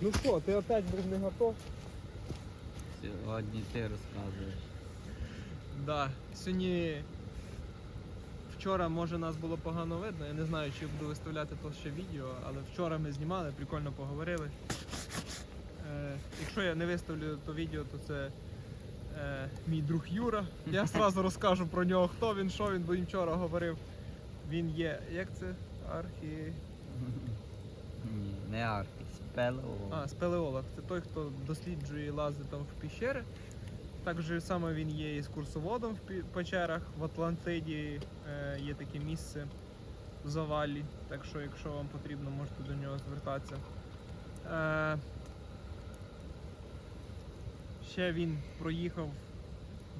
Ну що, ти опять був не готов? Сьогодні ти розказуєш. Да. Сьогодні вчора може нас було погано видно. Я не знаю, чи буду виставляти то ще відео, але вчора ми знімали, прикольно поговорили. Е, якщо я не виставлю то відео, то це е, мій друг Юра. Я одразу розкажу про нього, хто він, що він, бо він вчора говорив. Він є. Як це? Архі. Ні, не архі, спелео. А, спелеолог. Це той, хто досліджує і лазить там в піщери. Так же саме він є і з курсоводом в печерах. В Атлантиді е, є таке місце в завалі. Так що, якщо вам потрібно, можете до нього звертатися. Е, ще він проїхав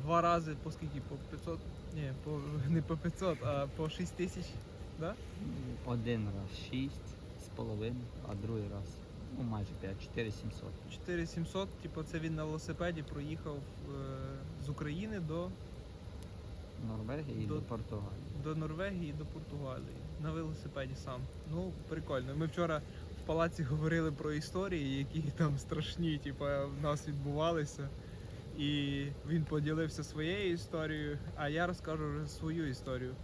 два рази по скільки? По 500? Ні, по, не по 500, а по 6 тисяч. Да? Один раз 6 з половиною, а другий раз ну майже 5, 4 700. 4700, типу, це він на велосипеді проїхав е, з України до, Норвегії і До- до Португалії. до Норвегії і до Португалії. На велосипеді сам. Ну, прикольно. Ми вчора в палаці говорили про історії, які там страшні, типу, в нас відбувалися. І він поділився своєю історією, а я розкажу вже свою історію.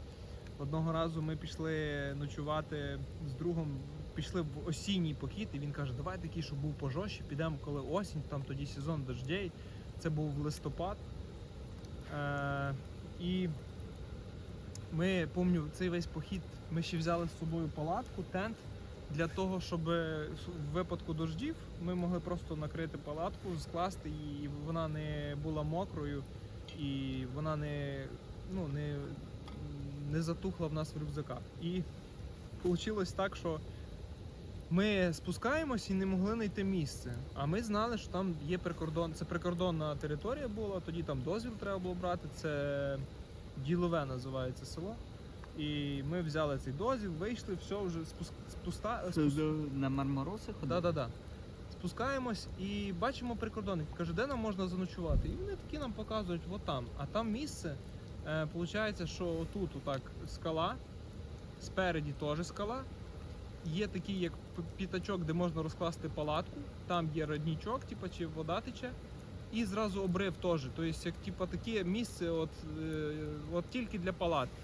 Одного разу ми пішли ночувати з другом, пішли в осінній похід, і він каже, давай такий, щоб був пожорстче, підемо коли осінь, там тоді сезон дождей. Це був листопад. Е, і ми, пам'ятаю, цей весь похід ми ще взяли з собою палатку, тент, для того, щоб в випадку дождів ми могли просто накрити палатку, скласти її, і вона не була мокрою, і вона не, ну, не, не затухла в нас в рюкзаках. І вийшло так, що ми спускаємось і не могли знайти місце. А ми знали, що там є прикордон. Це прикордонна територія була, тоді там дозвіл треба було брати. Це ділове називається село. І ми взяли цей дозвіл, вийшли, все вже спуск... спуста... спус- На Мармароси ходили? Да, да. Спускаємось і бачимо прикордонник. Каже, де нам можна заночувати? І вони такі нам показують, от там. А там місце, е, виходить, що отут отак скала, спереді теж скала. Є такий як п- п'ятачок, де можна розкласти палатку, там є роднічок, типу, чи вода тече. І зразу обрив теж. Тобто, як типу, таке місце, от, е, от тільки для палатки.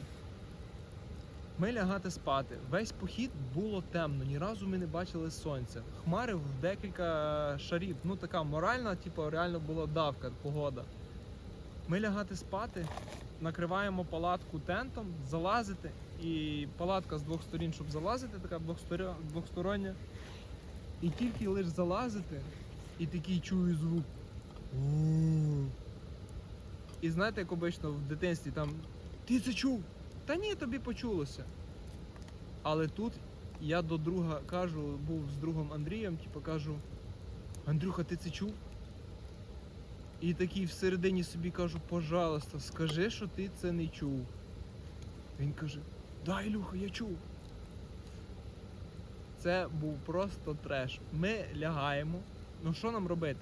Ми лягати спати. Весь похід було темно, ні разу ми не бачили сонця. Хмари в декілька шарів. Ну така моральна, типу, реально була давка, погода. Ми лягати спати, накриваємо палатку тентом, залазити. І палатка з двох сторін, щоб залазити, така двохстороння. І тільки лише залазити, і такий чую звук. І знаєте, як обично в дитинстві там ти це чув? Та ні, тобі почулося. Але тут я до друга кажу, був з другом Андрієм, типу кажу, Андрюха, ти це чув? І такий всередині собі кажу, пожалуйста, скажи, що ти це не чув. Він каже, да, Ілюха, я чув. Це був просто треш. Ми лягаємо. Ну що нам робити?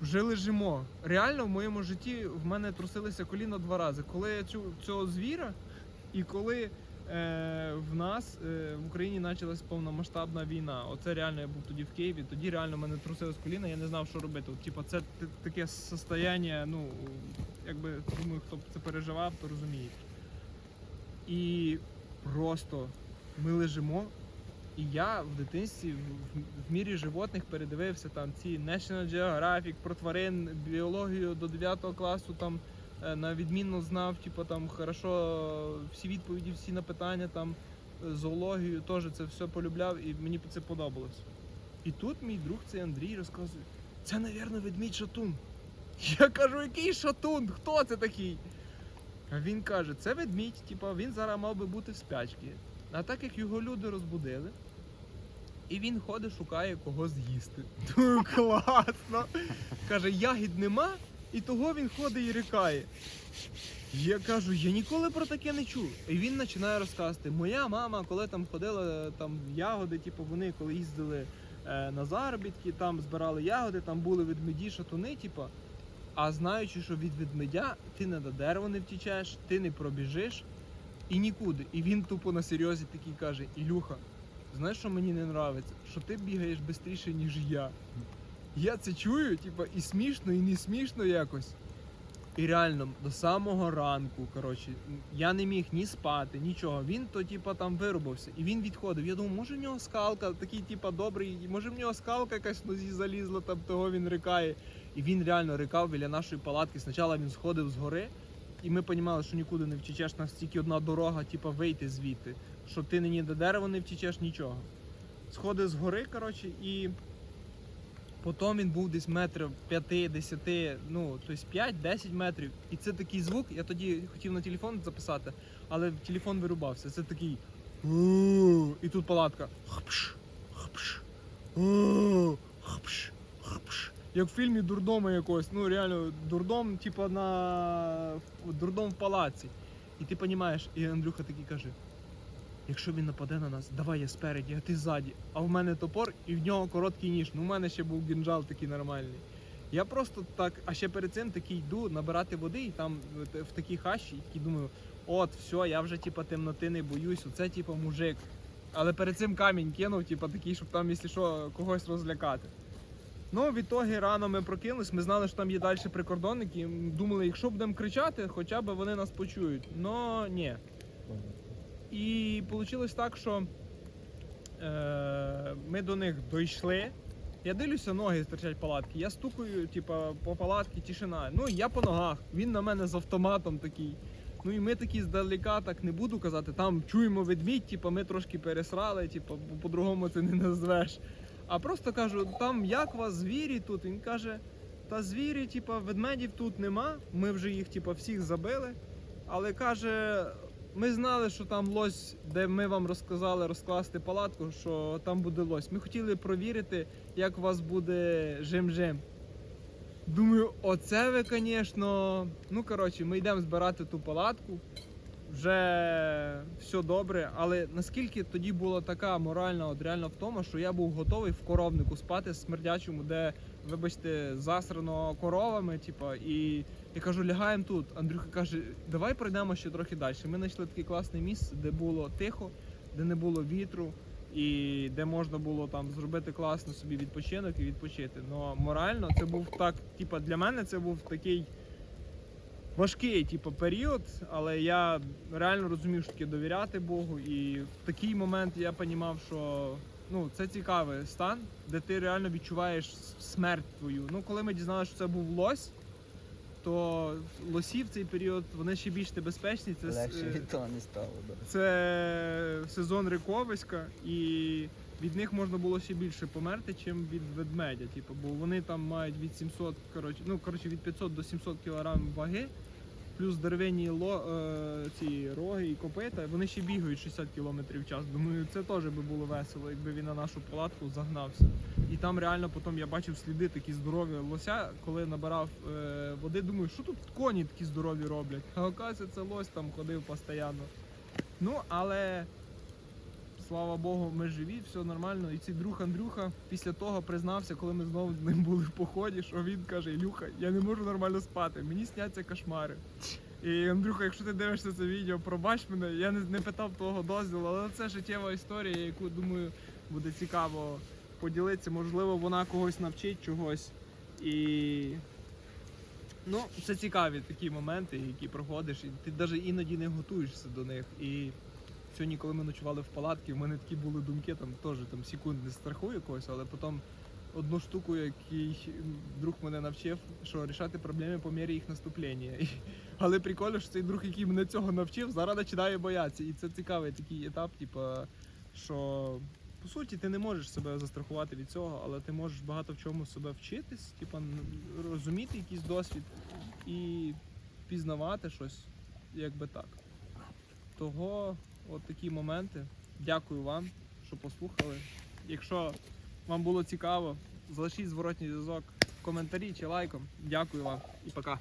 Вже лежимо. Реально в моєму житті в мене трусилися коліна два рази. Коли я цю цього звіра, і коли е, в нас е, в Україні почалась повномасштабна війна. Оце реально я був тоді в Києві. Тоді реально в мене трусилось коліна, я не знав, що робити. От, типу, це таке состояння, ну якби думаю, хто б це переживав, то розуміє. І просто ми лежимо. І я в дитинстві в, мірі животних передивився там ці National Geographic про тварин, біологію до 9 класу там е, на відмінно знав, типу там хорошо всі відповіді, всі на питання, там е, зоологію теж це все полюбляв і мені це подобалось. І тут мій друг цей Андрій розказує: це, навірно, ведмідь шатун. Я кажу, який шатун? Хто це такий? А він каже, це ведмідь, типу, він зараз мав би бути в спячці. А так як його люди розбудили, і він ходить, шукає кого з'їсти. Думаю, класно. Каже, ягід нема, і того він ходить і рікає. Я кажу, я ніколи про таке не чув. І він починає розказувати. Моя мама, коли там ходила там ягоди, типу вони коли їздили е, на заробітки, там збирали ягоди, там були ведмеді, шатуни, типу. А знаючи, що від ведмедя ти не до дерева не втічеш, ти не пробіжиш і нікуди. І він тупо на серйозі такий каже: Ілюха, знаєш, що мені не подобається? Що ти бігаєш швидше, ніж я. Я це чую, типа, і смішно, і не смішно якось. І реально, до самого ранку, коротше, я не міг ні спати, нічого. Він то, типа, там вирубався. І він відходив. Я думав, може в нього скалка, такий, типа, добрий, може в нього скалка якась в нозі залізла, там того він рикає. І він реально рикав біля нашої палатки. Спочатку він сходив з гори, і ми розуміли, що нікуди не втічеш, нас тільки одна дорога, типа, вийти звідти. Що ти ні до дерева не втічеш, нічого. Сходив з гори, коротше, і потім він був десь метрів 5-10, ну, тобто 5-10 метрів. І це такий звук, я тоді хотів на телефон записати, але телефон вирубався. Це такий. І тут палатка. Хпш, хпш. Як в фільмі дурдома якогось, ну реально, дурдом, типа на дурдом в палаці. І ти розумієш, і Андрюха такий каже: якщо він нападе на нас, давай я спереді, а ти ззаді. А в мене топор і в нього короткий ніж. Ну, в мене ще був гінжал такий нормальний. Я просто так, а ще перед цим такий йду набирати води, і там в- такій хащі, і такий думаю, от, все, я вже типа темноти не боюсь, оце типа мужик. Але перед цим камінь кинув, типа такий, щоб там, якщо що, когось розлякати. Ну, в ітогі рано ми прокинулись, ми знали, що там є далі прикордонники. Думали, якщо будемо кричати, хоча б вони нас почують. Но ні. І вийшло так, що е, ми до них дійшли. Я дивлюся, ноги стирчать палатки. Я стукаю, типа, по палатці тишина. Ну, я по ногах. Він на мене з автоматом такий. Ну і ми такі здалека, так не буду казати. Там чуємо ведмідь, типа, ми трошки пересрали, типа, по-другому це не назвеш. А просто кажу, там як вас звірі тут? Він каже, та звірі, типа, ведмедів тут нема. Ми вже їх, типа, всіх забили. Але каже, ми знали, що там лось, де ми вам розказали розкласти палатку, що там буде лось. Ми хотіли провірити, як у вас буде жим-жим. Думаю, оце ви, звісно. Ну, коротше, ми йдемо збирати ту палатку. Вже все добре, але наскільки тоді була така моральна от реальна втома, що я був готовий в коровнику спати смердячому, де, вибачте, засрано коровами, типа, і я кажу, лягаємо тут. Андрюха каже, давай пройдемо ще трохи далі. Ми знайшли таке класне місце, де було тихо, де не було вітру, і де можна було там зробити класно собі відпочинок і відпочити. Ну морально це був так, типа, для мене це був такий важкий, типу, період, але я реально розумів, що таке довіряти Богу. І в такий момент я розумів, що ну, це цікавий стан, де ти реально відчуваєш смерть твою. Ну, коли ми дізналися, що це був лось, то лосі в цей період вони ще більш небезпечні. Це, Легше від того не стало. Да. це сезон Риковиська, і від них можна було ще більше померти, ніж від ведмедя. Типу, бо вони там мають від 700, коротше, ну коротше від 500 до 700 кг ваги, плюс дерев'яні ло, е, ці роги і копита, вони ще бігають 60 км в час. Думаю, це теж би було весело, якби він на нашу палатку загнався. І там реально потім я бачив сліди такі здорові лося, коли набирав е, води. Думаю, що тут коні такі здорові роблять. А оказується, лось там ходив постійно. Ну, але слава Богу, ми живі, все нормально. І цей друг Андрюха після того признався, коли ми знову з ним були в поході, що він каже: Ілюха, я не можу нормально спати, мені сняться кошмари. І Андрюха, якщо ти дивишся це відео, пробач мене, я не, не питав твого дозволу, але це життєва історія, яку думаю буде цікаво поділитися. Можливо, вона когось навчить чогось. І ну, це цікаві такі моменти, які проходиш, і ти навіть іноді не готуєшся до них. І сьогодні, коли ми ночували в палатці, в мене такі були думки, там теж там секунди страху якогось, але потім одну штуку, який друг мене навчив, що рішати проблеми по мірі їх наступлення. І, але прикольно, що цей друг, який мене цього навчив, зараз починає боятися. І це цікавий такий етап, типу, що по суті ти не можеш себе застрахувати від цього, але ти можеш багато в чому себе вчитись, типу, розуміти якийсь досвід і пізнавати щось, якби так. Того от такі моменти. Дякую вам, що послухали. Якщо вам було цікаво, залишіть зворотній зв'язок в коментарі чи лайком. Дякую вам і пока.